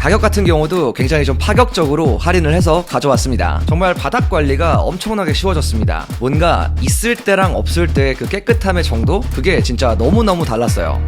가격 같은 경우도 굉장히 좀 파격적으로 할인을 해서 가져왔습니다. 정말 바닥 관리가 엄청나게 쉬워졌습니다. 뭔가 있을 때랑 없을 때 그 깨끗함의 정도? 그게 진짜 너무너무 달랐어요.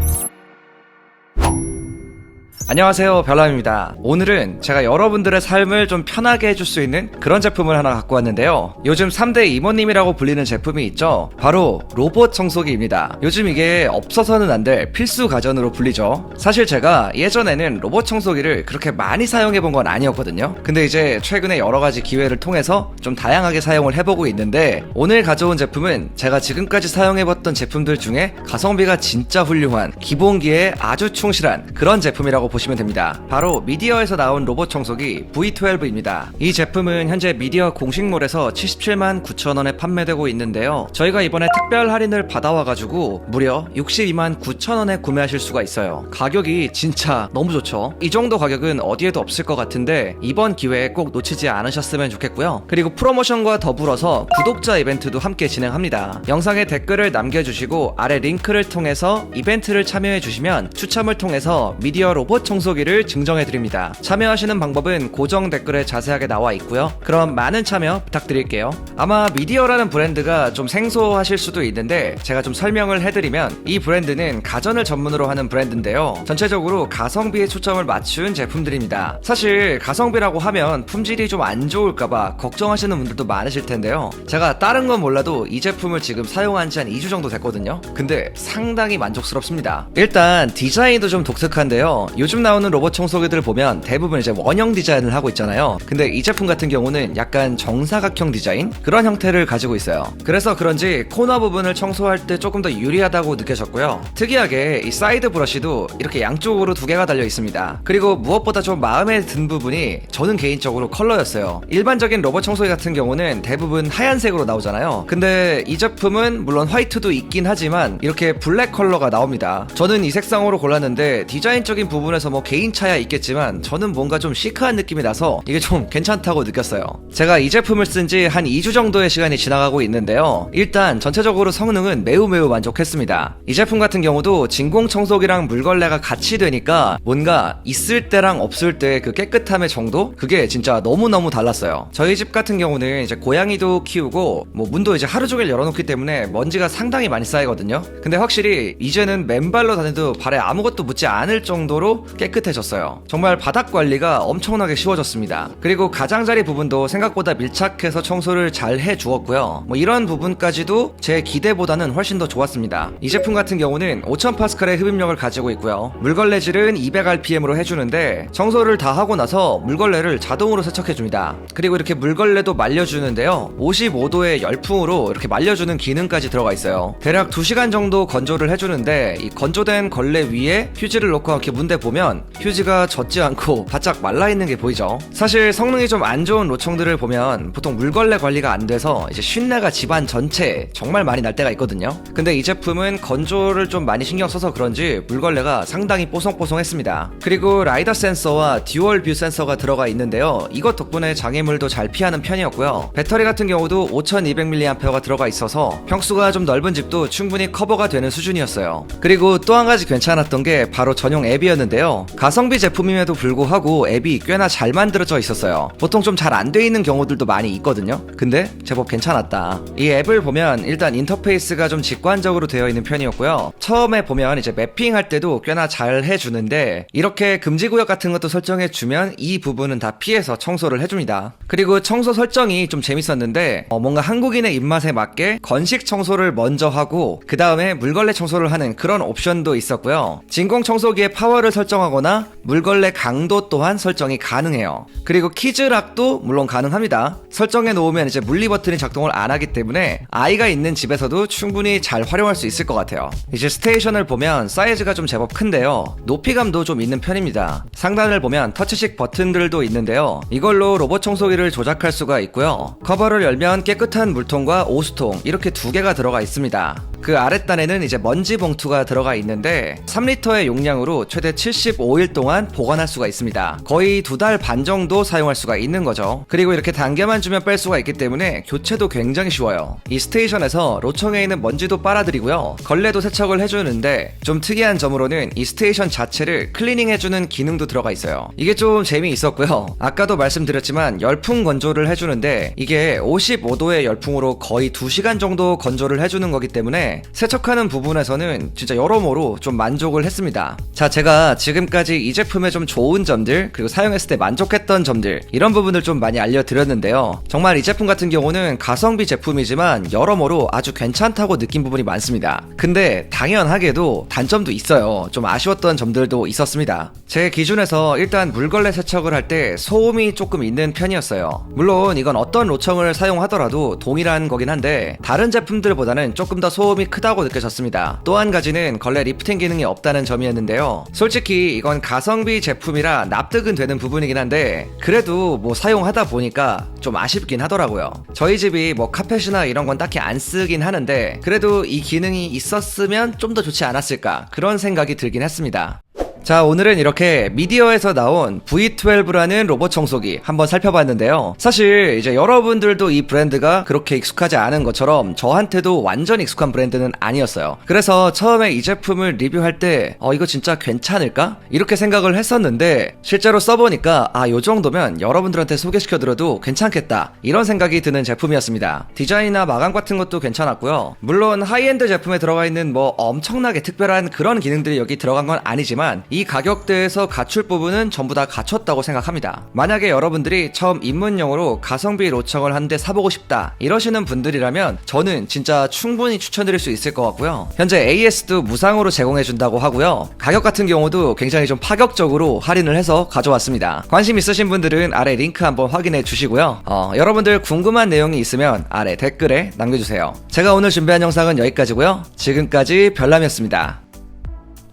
안녕하세요 별남입니다. 오늘은 제가 여러분들의 삶을 좀 편하게 해줄 수 있는 그런 제품을 하나 갖고 왔는데요. 요즘 3대 이모님이라고 불리는 제품이 있죠? 바로 로봇 청소기입니다. 요즘 이게 없어서는 안 될 필수 가전으로 불리죠. 사실 제가 예전에는 로봇 청소기를 그렇게 많이 사용해 본 건 아니었거든요. 근데 이제 최근에 여러 가지 기회를 통해서 좀 다양하게 사용을 해보고 있는데 오늘 가져온 제품은 제가 지금까지 사용해 봤던 제품들 중에 가성비가 진짜 훌륭한 기본기에 아주 충실한 그런 제품이라고 보시면 됩니다. 바로 미디어에서 나온 로봇 청소기 V12입니다. 이 제품은 현재 미디어 공식몰에서 77만 9천원에 판매되고 있는데요. 저희가 이번에 특별 할인을 받아와가지고 무려 62만 9천원에 구매하실 수가 있어요. 가격이 진짜 너무 좋죠. 이 정도 가격은 어디에도 없을 것 같은데 이번 기회에 꼭 놓치지 않으셨으면 좋겠고요. 그리고 프로모션과 더불어서 구독자 이벤트도 함께 진행합니다. 영상에 댓글을 남겨주시고 아래 링크를 통해서 이벤트를 참여해 주시면 추첨을 통해서 미디어 로봇 청소기를 증정해 드립니다. 참여하시는 방법은 고정 댓글에 자세하게 나와 있고요. 그럼 많은 참여 부탁드릴게요. 아마 미디어라는 브랜드가 좀 생소하실 수도 있는데 제가 좀 설명을 해드리면 이 브랜드는 가전을 전문으로 하는 브랜드인데요. 전체적으로 가성비에 초점을 맞춘 제품들입니다. 사실 가성비라고 하면 품질이 좀 안 좋을까봐 걱정하시는 분들도 많으실 텐데요. 제가 다른 건 몰라도 이 제품을 지금 사용한 지 한 2주 정도 됐거든요. 근데 상당히 만족스럽습니다. 일단 디자인도 좀 독특한데요. 요즘 나오는 로봇 청소기들을 보면 대부분 이제 원형 디자인을 하고 있잖아요. 근데 이 제품 같은 경우는 약간 정사각형 디자인 그런 형태를 가지고 있어요. 그래서 그런지 코너 부분을 청소할 때 조금 더 유리하다고 느껴졌고요. 특이하게 이 사이드 브러쉬도 이렇게 양쪽으로 두 개가 달려 있습니다. 그리고 무엇보다 좀 마음에 든 부분이 저는 개인적으로 컬러였어요. 일반적인 로봇 청소기 같은 경우는 대부분 하얀색으로 나오잖아요. 근데 이 제품은 물론 화이트도 있긴 하지만 이렇게 블랙 컬러가 나옵니다. 저는 이 색상으로 골랐는데 디자인적인 부분에서 뭐 개인 차야 있겠지만 저는 뭔가 좀 시크한 느낌이 나서 이게 좀 괜찮다고 느꼈어요. 제가 이 제품을 쓴 지 한 2주 정도의 시간이 지나가고 있는데요. 일단 전체적으로 성능은 매우 매우 만족했습니다. 이 제품 같은 경우도 진공 청소기랑 물걸레가 같이 되니까 뭔가 있을 때랑 없을 때 그 깨끗함의 정도? 그게 진짜 너무너무 달랐어요. 저희 집 같은 경우는 이제 고양이도 키우고 뭐 문도 이제 하루 종일 열어놓기 때문에 먼지가 상당히 많이 쌓이거든요. 근데 확실히 이제는 맨발로 다녀도 발에 아무것도 묻지 않을 정도로 깨끗해졌어요. 정말 바닥 관리가 엄청나게 쉬워졌습니다. 그리고 가장자리 부분도 생각보다 밀착해서 청소를 잘 해주었고요. 뭐 이런 부분까지도 제 기대보다는 훨씬 더 좋았습니다. 이 제품 같은 경우는 5000 파스칼의 흡입력을 가지고 있고요. 물걸레질은 200rpm으로 해주는데 청소를 다 하고 나서 물걸레를 자동으로 세척해줍니다. 그리고 이렇게 물걸레도 말려주는데요. 55도의 열풍으로 이렇게 말려주는 기능까지 들어가 있어요. 대략 2시간 정도 건조를 해주는데 이 건조된 걸레 위에 휴지를 놓고 이렇게 문대 보면 휴지가 젖지 않고 바짝 말라 있는 게 보이죠. 사실 성능이 좀 안 좋은 로청들을 보면 보통 물걸레 관리가 안 돼서 이제 쉰내가 집안 전체에 정말 많이 날 때가 있거든요. 근데 이 제품은 건조를 좀 많이 신경 써서 그런지 물걸레가 상당히 뽀송뽀송했습니다. 그리고 라이더 센서와 듀얼 뷰 센서가 들어가 있는데요. 이것 덕분에 장애물도 잘 피하는 편이었고요. 배터리 같은 경우도 5200mAh가 들어가 있어서 평수가 좀 넓은 집도 충분히 커버가 되는 수준이었어요. 그리고 또 한 가지 괜찮았던 게 바로 전용 앱이었는데요. 가성비 제품임에도 불구하고 앱이 꽤나 잘 만들어져 있었어요. 보통 좀 잘 안 돼 있는 경우들도 많이 있거든요. 근데 제법 괜찮았다. 이 앱을 보면 일단 인터페이스가 좀 직관적으로 되어 있는 편이었고요. 처음에 보면 이제 매핑할 때도 꽤나 잘 해주는데 이렇게 금지 구역 같은 것도 설정해 주면 이 부분은 다 피해서 청소를 해줍니다. 그리고 청소 설정이 좀 재밌었는데 어, 뭔가 한국인의 입맛에 맞게 건식 청소를 먼저 하고 그 다음에 물걸레 청소를 하는 그런 옵션도 있었고요. 진공 청소기의 파워를 설정 하거나 물걸레 강도 또한 설정이 가능해요. 그리고 키즈락도 물론 가능합니다. 설정해 놓으면 이제 물리 버튼이 작동을 안 하기 때문에 아이가 있는 집에서도 충분히 잘 활용할 수 있을 것 같아요. 이제 스테이션을 보면 사이즈가 좀 제법 큰데요. 높이감도 좀 있는 편입니다. 상단을 보면 터치식 버튼들도 있는데요. 이걸로 로봇 청소기를 조작할 수가 있고요. 커버를 열면 깨끗한 물통과 오수통 이렇게 두 개가 들어가 있습니다. 그 아랫단에는 이제 먼지 봉투가 들어가 있는데 3리터의 용량으로 최대 75일 동안 보관할 수가 있습니다. 거의 두 달 반 정도 사용할 수가 있는 거죠. 그리고 이렇게 단계만 주면 뺄 수가 있기 때문에 교체도 굉장히 쉬워요. 이 스테이션에서 로청에 있는 먼지도 빨아들이고요. 걸레도 세척을 해주는데 좀 특이한 점으로는 이 스테이션 자체를 클리닝해주는 기능도 들어가 있어요. 이게 좀 재미있었고요. 아까도 말씀드렸지만 열풍 건조를 해주는데 이게 55도의 열풍으로 거의 2시간 정도 건조를 해주는 거기 때문에 세척하는 부분에서는 진짜 여러모로 좀 만족을 했습니다. 자, 제가 지금까지 이 제품의 좀 좋은 점들 그리고 사용했을 때 만족했던 점들 이런 부분을 좀 많이 알려드렸는데요. 정말 이 제품 같은 경우는 가성비 제품이지만 여러모로 아주 괜찮다고 느낀 부분이 많습니다. 근데 당연하게도 단점도 있어요. 좀 아쉬웠던 점들도 있었습니다. 제 기준에서 일단 물걸레 세척을 할 때 소음이 조금 있는 편이었어요. 물론 이건 어떤 로청을 사용하더라도 동일한 거긴 한데 다른 제품들보다는 조금 더 소음이 크다고 느껴졌습니다. 또 한 가지는 걸레 리프팅 기능이 없다는 점이었는데요. 솔직히 이건 가성비 제품이라 납득은 되는 부분이긴 한데 그래도 뭐 사용하다 보니까 좀 아쉽긴 하더라고요. 저희 집이 뭐 카펫이나 이런 건 딱히 안 쓰긴 하는데 그래도 이 기능이 있었으면 좀 더 좋지 않았을까 그런 생각이 들긴 했습니다. 자, 오늘은 이렇게 미디어에서 나온 V12라는 로봇 청소기 한번 살펴봤는데요. 사실 이제 여러분들도 이 브랜드가 그렇게 익숙하지 않은 것처럼 저한테도 완전 익숙한 브랜드는 아니었어요. 그래서 처음에 이 제품을 리뷰할 때, 어, 이거 진짜 괜찮을까? 이렇게 생각을 했었는데, 실제로 써보니까, 아, 요 정도면 여러분들한테 소개시켜드려도 괜찮겠다. 이런 생각이 드는 제품이었습니다. 디자인이나 마감 같은 것도 괜찮았고요. 물론 하이엔드 제품에 들어가 있는 뭐 엄청나게 특별한 그런 기능들이 여기 들어간 건 아니지만, 이 가격대에서 갖출 부분은 전부 다 갖췄다고 생각합니다. 만약에 여러분들이 처음 입문용으로 가성비 로청을 한 대 사보고 싶다 이러시는 분들이라면 저는 진짜 충분히 추천드릴 수 있을 것 같고요. 현재 AS도 무상으로 제공해준다고 하고요. 가격 같은 경우도 굉장히 좀 파격적으로 할인을 해서 가져왔습니다. 관심 있으신 분들은 아래 링크 한번 확인해 주시고요. 어, 여러분들 궁금한 내용이 있으면 아래 댓글에 남겨주세요. 제가 오늘 준비한 영상은 여기까지고요. 지금까지 별남이었습니다.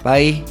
바이.